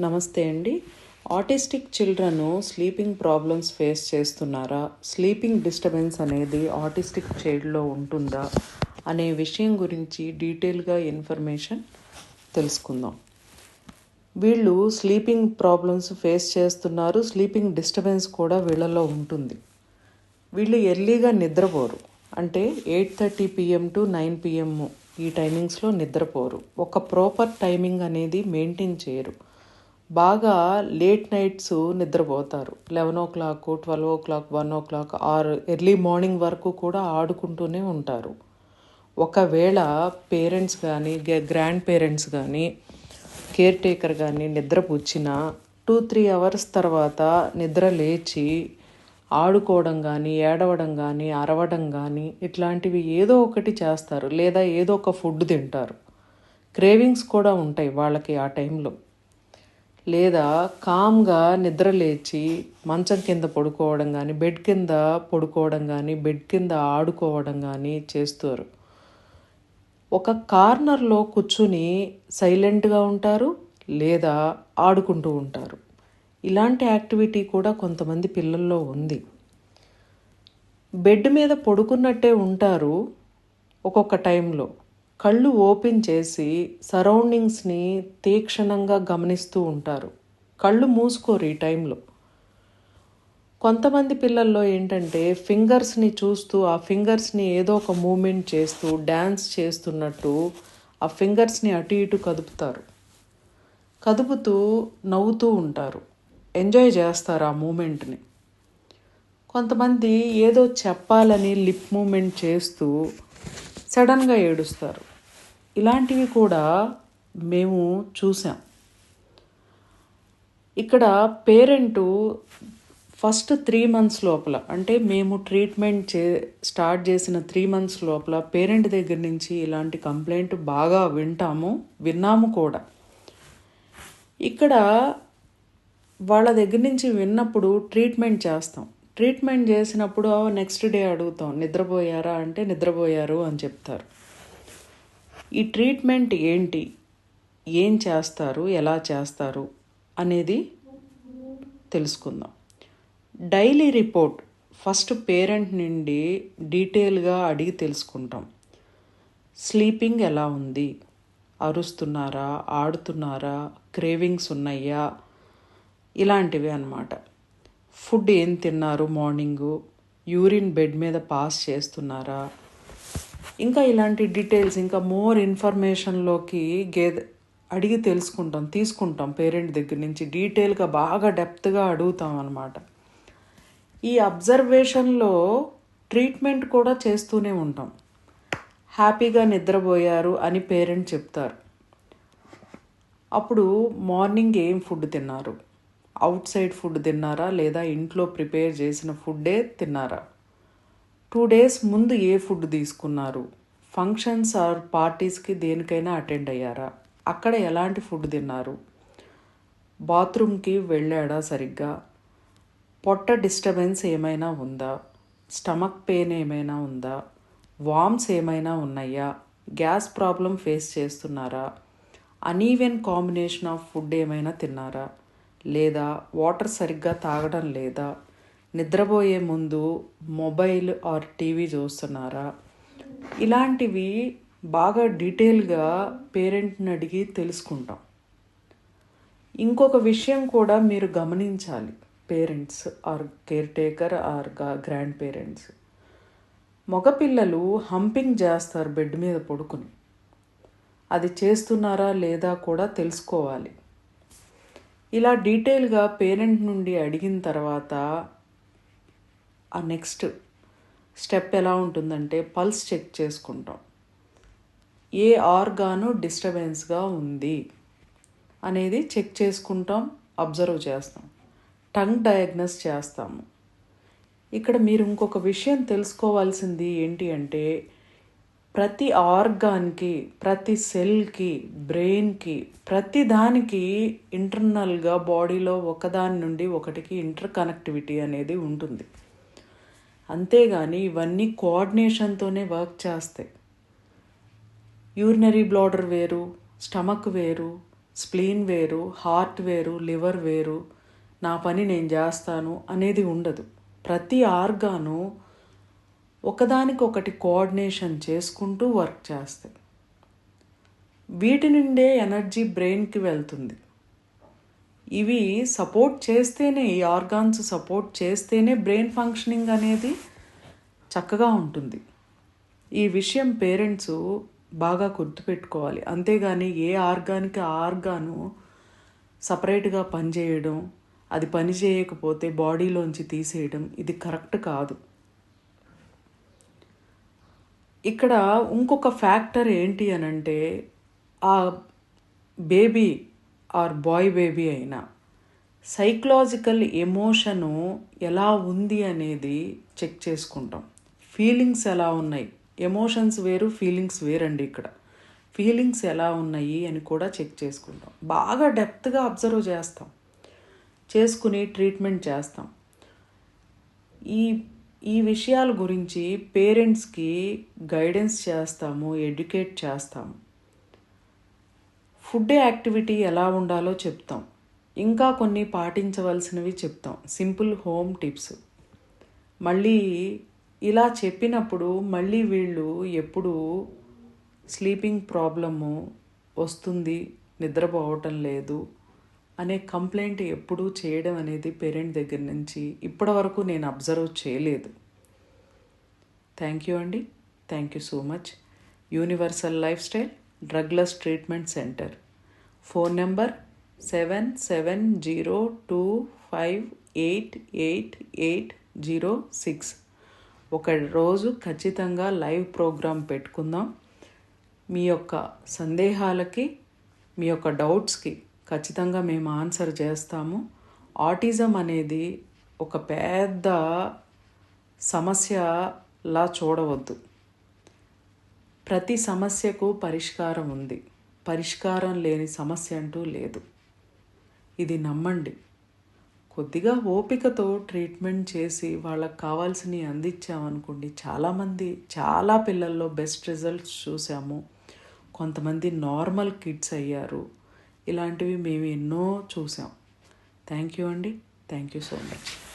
నమస్తే అండి. Autistic children sleeping problems face చేస్తున్నారా? స్లీపింగ్ డిస్టర్బెన్స్ అనేది ఆటిస్టిక్ చైల్డ్లో ఉంటుందా? అనే విషయం గురించి డీటెయిల్గా ఇన్ఫర్మేషన్ తెలుసుకుందాం. వీళ్ళు స్లీపింగ్ ప్రాబ్లమ్స్ ఫేస్ చేస్తున్నారు. స్లీపింగ్ డిస్టర్బెన్స్ కూడా వీళ్ళలో ఉంటుంది. వీళ్ళు ఎర్లీగా నిద్రపోరు. అంటే eight thirty PM to nine PM ఈ టైమింగ్స్లో నిద్రపోరు. ఒక ప్రాపర్ టైమింగ్ అనేది మెయింటైన్ చేయరు. బాగా లేట్ నైట్స్ నిద్రపోతారు. Eleven o'clock twelve o'clock one o'clock or early morning వరకు కూడా ఆడుకుంటూనే ఉంటారు. ఒకవేళ పేరెంట్స్ కానీ గ్రాండ్ పేరెంట్స్ కానీ కేర్ టేకర్ కానీ నిద్రపుచ్చినా టూ త్రీ అవర్స్ తర్వాత నిద్ర లేచి ఆడుకోవడం కానీ ఏడవడం కానీ అరవడం కానీ ఇట్లాంటివి ఏదో ఒకటి చేస్తారు. లేదా ఏదో ఒక ఫుడ్ తింటారు. క్రేవింగ్స్ కూడా ఉంటాయి వాళ్ళకి ఆ టైంలో లేదా కామ్గా నిద్రలేచి మంచం కింద పడుకోవడం కానీ బెడ్ కింద పడుకోవడం కానీ బెడ్ కింద ఆడుకోవడం కానీ చేస్తారు. ఒక కార్నర్లో కూర్చుని సైలెంట్గా ఉంటారు లేదా ఆడుకుంటూ ఉంటారు. ఇలాంటి యాక్టివిటీ కూడా కొంతమంది పిల్లల్లో ఉంది. బెడ్ మీద పడుకున్నట్టే ఉంటారు ఒక్కొక్క టైంలో. కళ్ళు ఓపెన్ చేసి సరౌండింగ్స్ని తీక్షణంగా గమనిస్తూ ఉంటారు. కళ్ళు మూసుకోరు ఈ టైంలో. కొంతమంది పిల్లల్లో ఏంటంటే ఫింగర్స్ని చూస్తూ ఆ ఫింగర్స్ని ఏదో ఒక మూమెంట్ చేస్తూ డ్యాన్స్ చేస్తున్నట్టు ఆ ఫింగర్స్ని అటు ఇటు కదుపుతారు. కదుపుతూ నవ్వుతూ ఉంటారు. ఎంజాయ్ చేస్తారు ఆ మూమెంట్ని. కొంతమంది ఏదో చెప్పాలని లిప్ మూమెంట్ చేస్తూ సడన్గా ఏడుస్తారు. ఇలాంటివి కూడా మేము చూసాం. ఇక్కడ పేరెంటు ఫస్ట్ త్రీ మంత్స్ లోపల అంటే మేము ట్రీట్మెంట్ చే స్టార్ట్ చేసిన త్రీ మంత్స్ లోపల పేరెంట్ దగ్గర నుంచి ఇలాంటి కంప్లైంట్ బాగా వింటాము విన్నాము కూడా. ఇక్కడ వాళ్ళ దగ్గర నుంచి విన్నప్పుడు ట్రీట్మెంట్ చేస్తాం. ట్రీట్మెంట్ చేసినప్పుడు నెక్స్ట్ డే అడుగుతాం. నిద్రపోయారా? అంటే నిద్రపోయారు అని చెప్తారు. ఈ ట్రీట్మెంట్ ఏంటి? ఏం చేస్తారు? ఎలా చేస్తారు? అనేది తెలుసుకుందాం. డైలీ రిపోర్ట్ ఫస్ట్ పేరెంట్ నుండి డీటెయిల్గా అడిగి తెలుసుకుంటాం. స్లీపింగ్ ఎలా ఉంది? అరుస్తున్నారా? ఆడుతున్నారా? క్రేవింగ్స్ ఉన్నాయా? ఇలాంటివి అన్నమాట. ఫుడ్ ఏం తిన్నారు మార్నింగు? యూరిన్ బెడ్ మీద పాస్ చేస్తున్నారా? ఇంకా ఇలాంటి డీటెయిల్స్ ఇంకా మోర్ ఇన్ఫర్మేషన్లోకి గేదె అడిగి తెలుసుకుంటాం తీసుకుంటాం పేరెంట్ దగ్గర నుంచి. డీటెయిల్గా బాగా డెప్త్గా అడుగుతాం అనమాట ఈ అబ్జర్వేషన్లో ట్రీట్మెంట్ కూడా చేస్తూనే ఉంటాం. హ్యాపీగా నిద్రపోయారు అని పేరెంట్ చెప్తారు. అప్పుడు మార్నింగ్ ఏం ఫుడ్ తిన్నారు? అవుట్ సైడ్ ఫుడ్ తిన్నారా? లేదా ఇంట్లో ప్రిపేర్ చేసిన ఫుడ్డే తిన్నారా? టూ డేస్ ముందు ఏ ఫుడ్ తీసుకున్నారు? ఫంక్షన్స్ ఆర్ పార్టీస్కి దేనికైనా అటెండ్ అయ్యారా? అక్కడ ఎలాంటి ఫుడ్ తిన్నారు? బాత్రూమ్కి వెళ్ళాడా సరిగ్గా? పొట్ట డిస్టర్బెన్స్ ఏమైనా ఉందా? స్టమక్ పెయిన్ ఏమైనా ఉందా? వామ్స్ ఏమైనా ఉన్నాయా? గ్యాస్ ప్రాబ్లం ఫేస్ చేస్తున్నారా? అనీవెన్ కాంబినేషన్ ఆఫ్ ఫుడ్ ఏమైనా తిన్నారా? లేదా వాటర్ సరిగ్గా తాగడం లేదా? నిద్రపోయే ముందు మొబైల్ ఆర్ టీవీ చూస్తున్నారా? ఇలాంటివి బాగా డీటెయిల్గా పేరెంట్ని అడిగి తెలుసుకుంటాం. ఇంకొక విషయం కూడా మీరు గమనించాలి. Parents or caretaker or grandparents. మగపిల్లలు హంపింగ్ చేస్తారు బెడ్ మీద పడుకుని. అది చేస్తున్నారా లేదా కూడా తెలుసుకోవాలి. ఇలా డీటెయిల్గా పేరెంట్ నుండి అడిగిన తర్వాత ఆ నెక్స్ట్ స్టెప్ ఎలా ఉంటుందంటే పల్స్ చెక్ చేసుకుంటాం. ఏ ఆర్గాను డిస్టర్బెన్స్గా ఉంది అనేది చెక్ చేసుకుంటాం అబ్జర్వ్ చేస్తాం. టంగ్ డయాగ్నస్ చేస్తాము. ఇక్కడ మీరు ఇంకొక విషయం తెలుసుకోవాల్సింది ఏంటి అంటే ప్రతి ఆర్గాన్కి ప్రతి సెల్కి బ్రెయిన్కి ప్రతి దానికి ఇంటర్నల్గా బాడీలో ఒకదాని నుండి ఒకటికి ఇంటర్ కనెక్టివిటీ అనేది ఉంటుంది. అంతేగాని ఇవన్నీ కోఆర్డినేషన్తోనే వర్క్ చేస్తాయి. యూరినరీ బ్లాడర్ వేరు స్టమక్ వేరు స్ప్లీన్ వేరు హార్ట్ వేరు లివర్ వేరు నా పని నేను చేస్తాను అనేది ఉండదు. ప్రతి ఆర్గాను ఒకదానికొకటి కోఆర్డినేషన్ చేసుకుంటూ వర్క్ చేస్తాయి. వీటి నుండే ఎనర్జీ బ్రెయిన్కి వెళ్తుంది. ఇవి సపోర్ట్ చేస్తేనే ఈ ఆర్గాన్స్ సపోర్ట్ చేస్తేనే బ్రెయిన్ ఫంక్షనింగ్ అనేది చక్కగా ఉంటుంది. ఈ విషయం పేరెంట్స్ బాగా గుర్తుపెట్టుకోవాలి. అంతేగాని ఏ ఆర్గాన్కి ఆ ఆర్గాను సపరేట్గా పనిచేయడం అది పని చేయకపోతే బాడీలోంచి తీసేయడం ఇది కరెక్ట్ కాదు. ఇక్కడ ఇంకొక ఫ్యాక్టర్ ఏంటి అని అంటే ఆ బేబీ ఆర్ బాయ్ బేబీ అయినా సైకలాజికల్ ఎమోషను ఎలా ఉంది అనేది చెక్ చేసుకుంటాం. ఫీలింగ్స్ ఎలా ఉన్నాయి? ఎమోషన్స్ వేరు ఫీలింగ్స్ వేరండి ఇక్కడ. ఫీలింగ్స్ ఎలా ఉన్నాయి అని కూడా చెక్ చేసుకుంటాం. బాగా డెప్త్గా అబ్జర్వ్ చేస్తాం. చేసుకుని ట్రీట్మెంట్ చేస్తాం. ఈ ఈ విషయాల గురించి పేరెంట్స్కి గైడెన్స్ చేస్తాము ఎడ్యుకేట్ చేస్తాము. ఫుడ్ యాక్టివిటీ ఎలా ఉండాలో చెప్తాం. ఇంకా కొన్ని పాటించవలసినవి చెప్తాం. Simple home tips. మళ్ళీ ఇలా చెప్పినప్పుడు మళ్ళీ వీళ్ళు ఎప్పుడు స్లీపింగ్ ప్రాబ్లము వస్తుంది నిద్రపోవటం లేదు అనే కంప్లైంట్ ఎప్పుడూ చేయడం అనేది పేరెంట్ దగ్గర నుంచి ఇప్పటి వరకు నేను అబ్జర్వ్ చేయలేదు. థ్యాంక్ యూ అండి. Thank you so much. Universal life style. Drugless treatment centre. Phone number seven seven zero two five eight eight eight zero six. ఒక రోజు ఖచ్చితంగా లైవ్ ప్రోగ్రాం పెట్టుకుందాం. మీ యొక్క సందేహాలకి మీ యొక్క డౌట్స్కి ఖచ్చితంగా మేము ఆన్సర్ చేస్తాము. ఆటిజం అనేది ఒక పెద్ద సమస్యలా చూడవద్దు. ప్రతి సమస్యకు పరిష్కారం ఉంది. పరిష్కారం లేని సమస్య అంటూ లేదు. ఇది నమ్మండి. కొద్దిగా ఓపికతో ట్రీట్మెంట్ చేసి వాళ్ళకి కావాల్సినవి అందించామనుకోండి చాలామంది చాలా పిల్లల్లో బెస్ట్ రిజల్ట్స్ చూసాము. కొంతమంది నార్మల్ కిడ్స్ అయ్యారు. ఇలాంటివి మేము ఎన్నో చూసాం. థ్యాంక్ యూ అండి. Thank you so much.